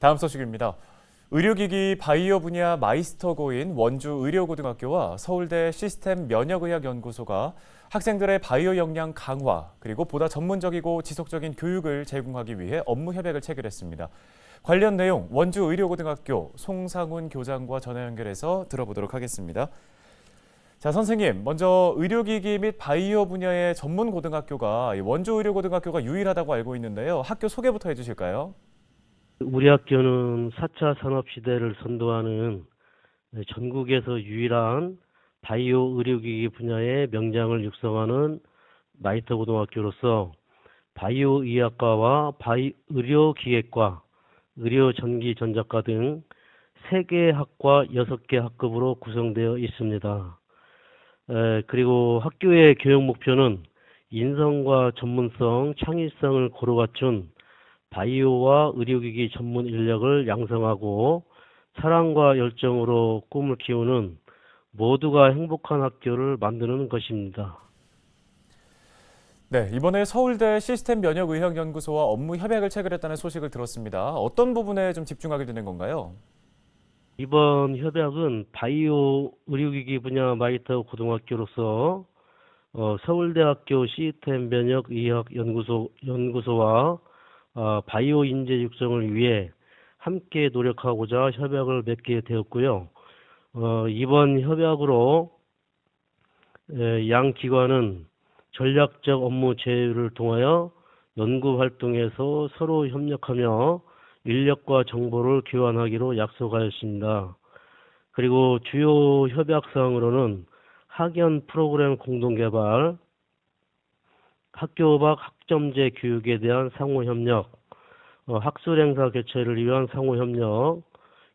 다음 소식입니다. 의료기기 바이오 분야 마이스터고인 원주 의료고등학교와 서울대 시스템 면역의학연구소가 학생들의 바이오 역량 강화 그리고 보다 전문적이고 지속적인 교육을 제공하기 위해 업무 협약을 체결했습니다. 관련 내용 원주 의료고등학교 송상훈 교장과 전화 연결해서 들어보도록 하겠습니다. 자, 선생님, 먼저 의료기기 및 바이오 분야의 전문 고등학교가 이 원주 의료고등학교가 유일하다고 알고 있는데요. 학교 소개부터 해주실까요? 우리 학교는 4차 산업시대를 선도하는 네, 전국에서 유일한 바이오 의료기기 분야의 명장을 육성하는 마이터 고등학교로서 바이오 의학과와 바이 의료기획과 의료전기전작과 등 3개 학과 6개 학급으로 구성되어 있습니다. 에, 그리고 학교의 교육 목표는 인성과 전문성, 창의성을 고루 갖춘 바이오와 의료기기 전문 인력을 양성하고 사랑과 열정으로 꿈을 키우는 모두가 행복한 학교를 만드는 것입니다. 네, 이번에 서울대 시스템 면역 의학 연구소와 업무 협약을 체결했다는 소식을 들었습니다. 어떤 부분에 좀 집중하게 되는 건가요? 이번 협약은 바이오 의료기기 분야 마이터 고등학교로서 어, 서울대학교 시스템 면역 의학 연구소 연구소와 어, 바이오 인재 육성을 위해 함께 노력하고자 협약을 맺게 되었고요. 어, 이번 협약으로 에, 양 기관은 전략적 업무 제휴를 통하여 연구 활동에서 서로 협력하며 인력과 정보를 교환하기로 약속하였습니다. 그리고 주요 협약 사항으로는 학연 프로그램 공동 개발, 학교 밖 학점제 교육에 대한 상호 협력, 어, 학술 행사 개최를 위한 상호 협력,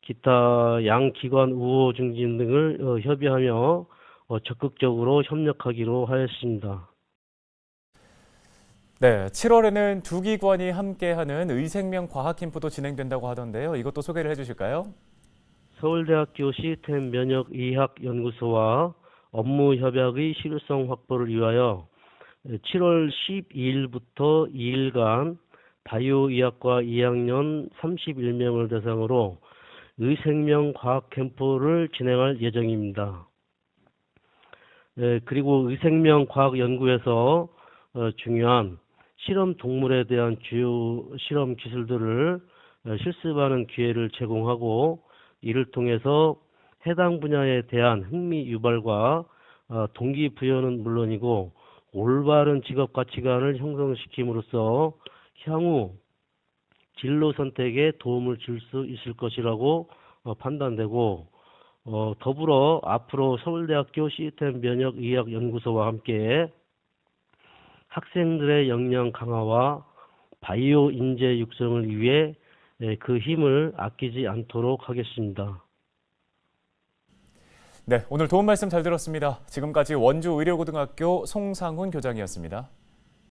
기타 양 기관 우호 증진 등을 어, 협의하며 어, 적극적으로 협력하기로 하였습니다. 네, 7월에는 두 기관이 함께하는 의생명 과학 캠프도 진행된다고 하던데요. 이것도 소개를 해주실까요? 서울대학교 시스템 면역 의학 연구소와 업무 협약의 실효성 확보를 위하여 7월 12일부터 2일간 바이오의학과 2학년 31명을 대상으로 의생명 과학 캠프를 진행할 예정입니다. 예, 그리고 의생명 과학 연구에서 어, 중요한 실험 동물에 대한 주요 실험 기술들을 어, 실습하는 기회를 제공하고 이를 통해서 해당 분야에 대한 흥미 유발과 어, 동기부여는 물론이고 올바른 직업 가치관을 형성시킴으로써 향후 진로 선택에 도움을 줄 수 있을 것이라고 어, 판단되고 어, 더불어 앞으로 서울대학교 시스템 면역 의학 연구소와 함께 학생들의 역량 강화와 바이오 인재 육성을 위해 예, 그 힘을 아끼지 않도록 하겠습니다. 네, 오늘 도움 말씀 잘 들었습니다. 지금까지 원주 의료고등학교 송상훈 교장이었습니다.